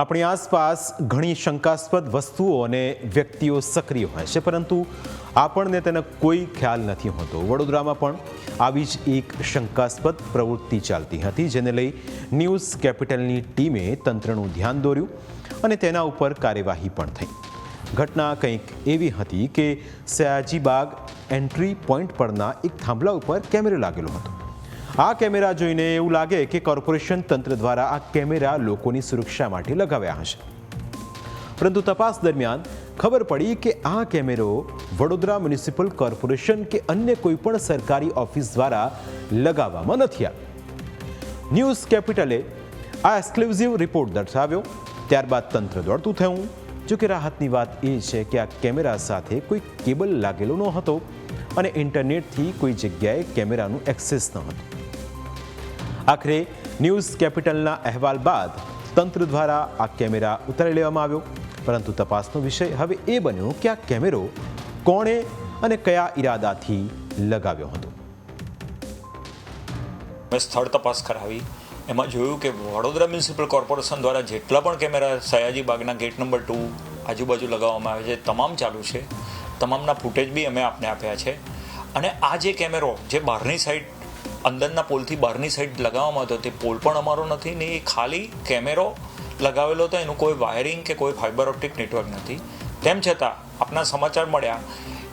આપણી આસપાસ ઘણી શંકાસ્પદ વસ્તુઓ અને વ્યક્તિઓ સક્રિય હોય છે, પરંતુ આપણને તેનો કોઈ ખ્યાલ નથી હોતો. વડોદરામાં પણ આવી જ એક શંકાસ્પદ પ્રવૃત્તિ ચાલતી હતી, જેને લઈ ન્યૂઝ કેપિટલની ટીમે તંત્રનું ધ્યાન દોર્યું અને તેના ઉપર કાર્યવાહી પણ થઈ. ઘટના કંઈક એવી હતી કે સયાજીબાગ એન્ટ્રી પોઈન્ટ પરના એક થાંભલા ઉપર કેમેરો લાગેલો હતો. આ કેમેરા જોઈને એવું લાગે કે કોર્પોરેશન તંત્ર દ્વારા આ કેમેરા લોકોની સુરક્ષા માટે લગાવ્યા હશે. પરંતુ તપાસ દરમિયાન ખબર પડી કે આ કેમેરો વડોદરા મ્યુનિસિપલ કોર્પોરેશન કે અન્ય કોઈપણ સરકારી ઓફિસ દ્વારા લગાવવામાં નથી આવ્યો. ન્યૂઝ કેપિટલે આ એક્સક્લુઝિવ રિપોર્ટ દર્શાવ્યો. ત્યારબાદ તંત્ર દોડતું થયું. જોકે રાહતની વાત એ છે કે આ કેમેરા સાથે કોઈ કેબલ લાગેલો ન હતો અને ઇન્ટરનેટથી કોઈ જગ્યાએ કેમેરાનું એક્સેસ ન હતું આખરે ન્યૂઝ કેપિટલના અહેવાલ બાદ તંત્ર દ્વારા આ કેમેરા ઉતારી લેવામાં આવ્યો. પરંતુ તપાસનો વિષય હવે એ બન્યો કે આ કેમેરો કોણે અને કયા ઈરાદાથી લગાવ્યો હતો. મેં સ્થળ તપાસ કરાવી. એમાં જોયું કે વડોદરા મ્યુનિસિપલ કોર્પોરેશન દ્વારા જેટલા પણ કેમેરા સયાજી બાગના ગેટ નંબર ટુ આજુબાજુ લગાવવામાં આવે છે તમામ ચાલુ છે. તમામના ફૂટેજ બી અમે આપને આપ્યા છે. અને આ જે કેમેરો જે બહારની સાઈડ અંદરના પોલથી બહારની સાઈડ લગાવવામાં હતો તે પોલ પણ અમારો નથી ને એ ખાલી કેમેરો લગાવેલો હતો એનું કોઈ વાયરિંગ કે કોઈ ફાઇબર ઓપ્ટિક નેટવર્ક નથી. તેમ છતાં, આપના સમાચાર મળ્યા.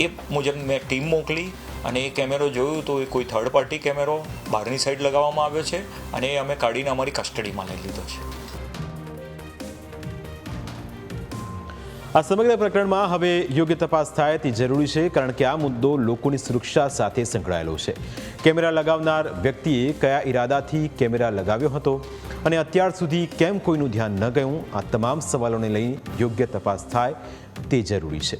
એ મુજબ મેં ટીમ મોકલી અને એ કેમેરો જોયું તો એ કોઈ થર્ડ પાર્ટી કેમેરો બહારની સાઈડ લગાવવામાં આવ્યો છે અને એ અમે કાઢીને અમારી કસ્ટડીમાં લઈ લીધો છે. આ સમગ્ર પ્રકરણમાં હવે યોગ્ય તપાસ થાય તે જરૂરી છે, કારણ કે આ મુદ્દો લોકોની સુરક્ષા સાથે સંકળાયેલો છે. કેમેરા લગાવનાર વ્યક્તિએ કયા ઈરાદાથી કેમેરા લગાવ્યો હતો અને અત્યાર સુધી કેમ કોઈનું ધ્યાન ન ગયું, આ તમામ સવાલોને લઈ યોગ્ય તપાસ થાય તે જરૂરી છે.